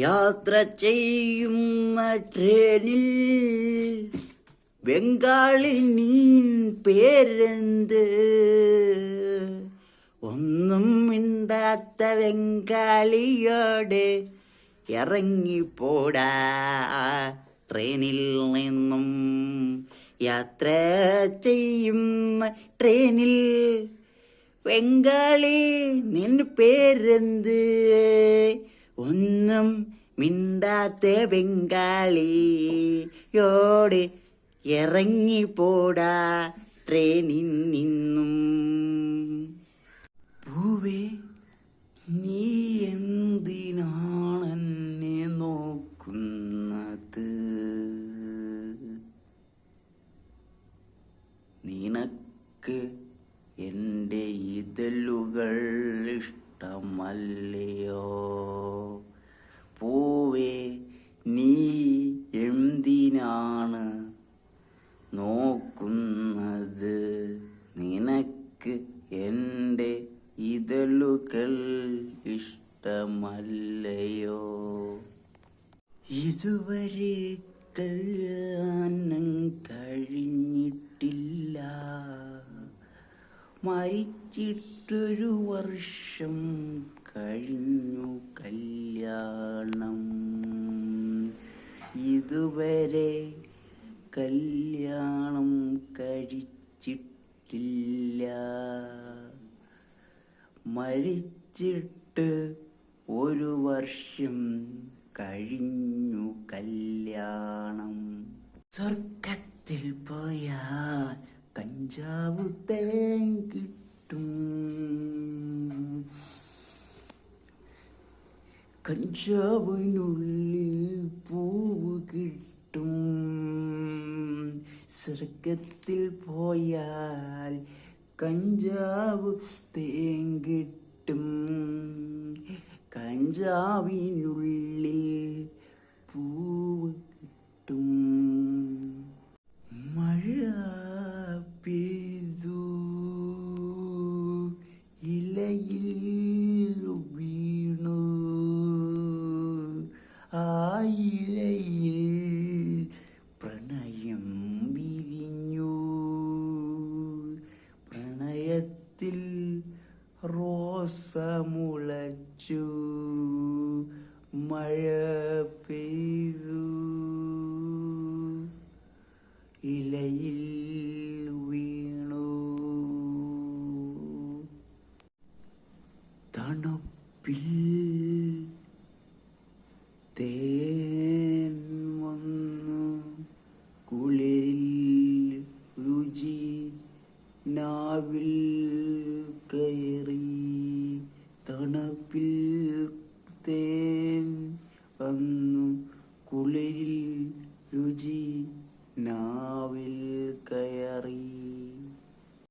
യാത്ര ചെയ്യും ട്രെയിനിൽ. ബംഗാളി നീൻ പേരെന്ത്? ഒന്നും മിണ്ടാത്ത ബംഗാളിയോട് ഇറങ്ങിപ്പോടാ ട്രെയിനിൽ നിന്നും. യാത്ര ചെയ്യും ട്രെയിനിൽ. ബംഗാളി നിൻ പേരെന്ത്? ഒന്നും മിണ്ടാത്ത ബംഗാളിയോട് ഇറങ്ങിപ്പോടാ ട്രെയിനിൽ നിന്നും. പൂവേ നീ എന്തിനാണ് എന്നെ നോക്കുന്നത്? നിനക്ക് എന്റെ ഇതളുകൾ ഇഷ്ടമല്ലയോ എന്റെ ഇതളുകൾ ഇഷ്ടമല്ലയോ? ഇതുവരെ കല്യാണം കഴിഞ്ഞിട്ടില്ല. മരിച്ചിട്ടൊരു വർഷം കഴിഞ്ഞു കല്യാണം. ഇതുവരെ കല്യാണം കഴിച്ചിട്ടില്ല മരിച്ചിട്ട് ഒരു വർഷം കഴിഞ്ഞു കല്യാണം. സ്വർഗത്തിൽ പോയാൽ കഞ്ചാവ് തേൻ കിട്ടും. കഞ്ചാവിനുള്ളിൽ പൂവ് കിട്ടും. സ്വർഗത്തിൽ പോയാൽ കഞ്ചാവ് തേങ്കിട്ടും കഞ്ചാവിനുള്ളിൽ പൂവ് കിട്ടും. മഴ പെയ്തു ഇലയിൽ റോസ മഴ പെയ്തു. ഇലയിൽ വീണു. തണുപ്പിൽ തേൻ തണുപ്പിൽ തേൻ വന്നു കുളിരിൽ രുചി നാവിൽ കയറി.